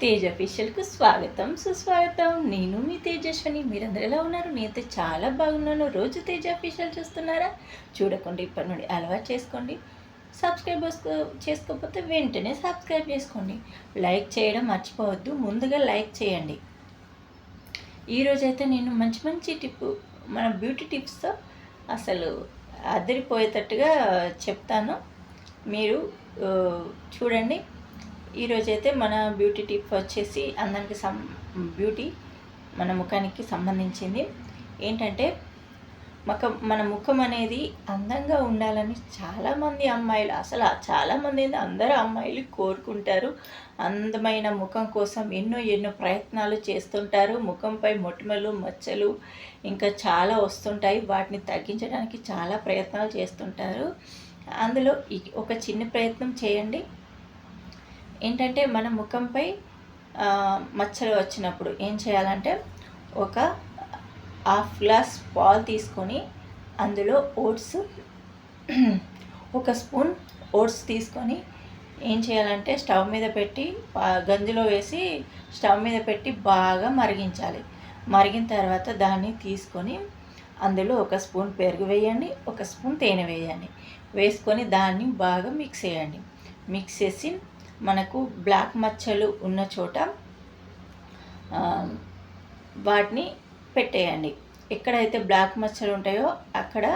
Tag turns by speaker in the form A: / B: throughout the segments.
A: తేజ్ అఫీషియల్కు స్వాగతం సుస్వాగతం. నేను మీ తేజస్విని. మీరందరూ ఎలా ఉన్నారు? నేనైతే చాలా బాగున్నాను. రోజు తేజ అఫీషియల్ చూస్తున్నారా? చూడకుండా ఇప్పటి నుండి అలవాటు చేసుకోండి. సబ్స్క్రైబ్ చేసుకోకపోతే వెంటనే సబ్స్క్రైబ్ చేసుకోండి. లైక్ చేయడం మర్చిపోవద్దు. ముందుగా లైక్ చేయండి. ఈరోజైతే నేను మంచి మంచి టిప్ మన బ్యూటీ టిప్స్తో అసలు అదిరిపోయేటట్టుగా చెప్తాను. మీరు చూడండి. ఈరోజైతే మన బ్యూటీ టిప్ వచ్చేసి అందానికి సం బ్యూటీ మన ముఖానికి సంబంధించింది. ఏంటంటే ముఖం మన ముఖం అనేది అందంగా ఉండాలని చాలామంది అమ్మాయిలు అసలు చాలామంది ఏంది అందరూ అమ్మాయిలు కోరుకుంటారు. అందమైన ముఖం కోసం ఎన్నో ఎన్నో ప్రయత్నాలు చేస్తుంటారు. ముఖంపై మొటిమలు మచ్చలు ఇంకా చాలా వస్తుంటాయి. వాటిని తగ్గించడానికి చాలా ప్రయత్నాలు చేస్తుంటారు. అందులో ఒక చిన్న ప్రయత్నం చేయండి. ఏంటంటే మన ముఖంపై మచ్చలు వచ్చినప్పుడు ఏం చేయాలంటే ఒక హాఫ్ గ్లాస్ పాలు తీసుకొని అందులో ఓట్స్ ఒక స్పూన్ ఓట్స్ తీసుకొని ఏం చేయాలంటే స్టవ్ మీద పెట్టి గంజిలో వేసి స్టవ్ మీద పెట్టి బాగా మరిగించాలి. మరిగిన తర్వాత దాన్ని తీసుకొని అందులో ఒక స్పూన్ పెరుగు వేయండి ఒక స్పూన్ తేనె వేయండి. వేసుకొని దాన్ని బాగా మిక్స్ చేయండి. మిక్స్ చేసి మనకు బ్లాక్ మచ్చలు ఉన్న చోట వాటిని పెట్టేయండి. ఎక్కడైతే బ్లాక్ మచ్చలు ఉంటాయో అక్కడ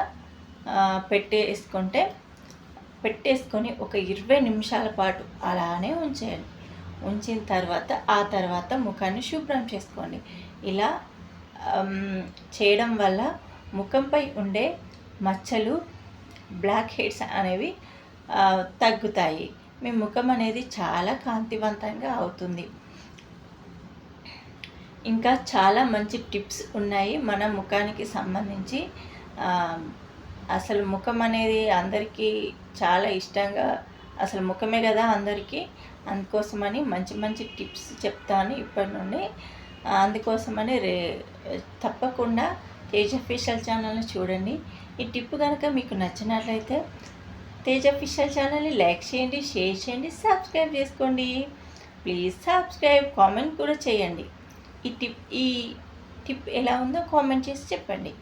A: పెట్టేసుకుంటే పెట్టేసుకొని ఒక ఇరవై నిమిషాల పాటు అలానే ఉంచేయండి. ఉంచిన తర్వాత ఆ తర్వాత ముఖాన్ని శుభ్రం చేసుకోండి. ఇలా చేయడం వల్ల ముఖంపై ఉండే మచ్చలు బ్లాక్ హెడ్స్ అనేవి తగ్గుతాయి. మీ ముఖం అనేది చాలా కాంతివంతంగా అవుతుంది. ఇంకా చాలా మంచి టిప్స్ ఉన్నాయి మన ముఖానికి సంబంధించి. అసలు ముఖం అనేది అందరికీ చాలా ఇష్టంగా అసలు ముఖమే కదా అందరికీ. అందుకోసమని మంచి మంచి టిప్స్ చెప్తాను ఇప్పటి నుండి. అందుకోసమని రే తప్పకుండా తేజ ఫిషల్ ఛానల్ని చూడండి. ఈ టిప్ కనుక మీకు నచ్చినట్లయితే తేజ ఫిషల్ ఛానల్ని లైక్ చేయండి షేర్ చేయండి సబ్స్క్రైబ్ చేసుకోండి. ప్లీజ్ సబ్స్క్రైబ్ కామెంట్ కూడా చేయండి. ఈ టిప్ ఈ టిప్ ఎలా ఉందో కామెంట్ చేసి చెప్పండి.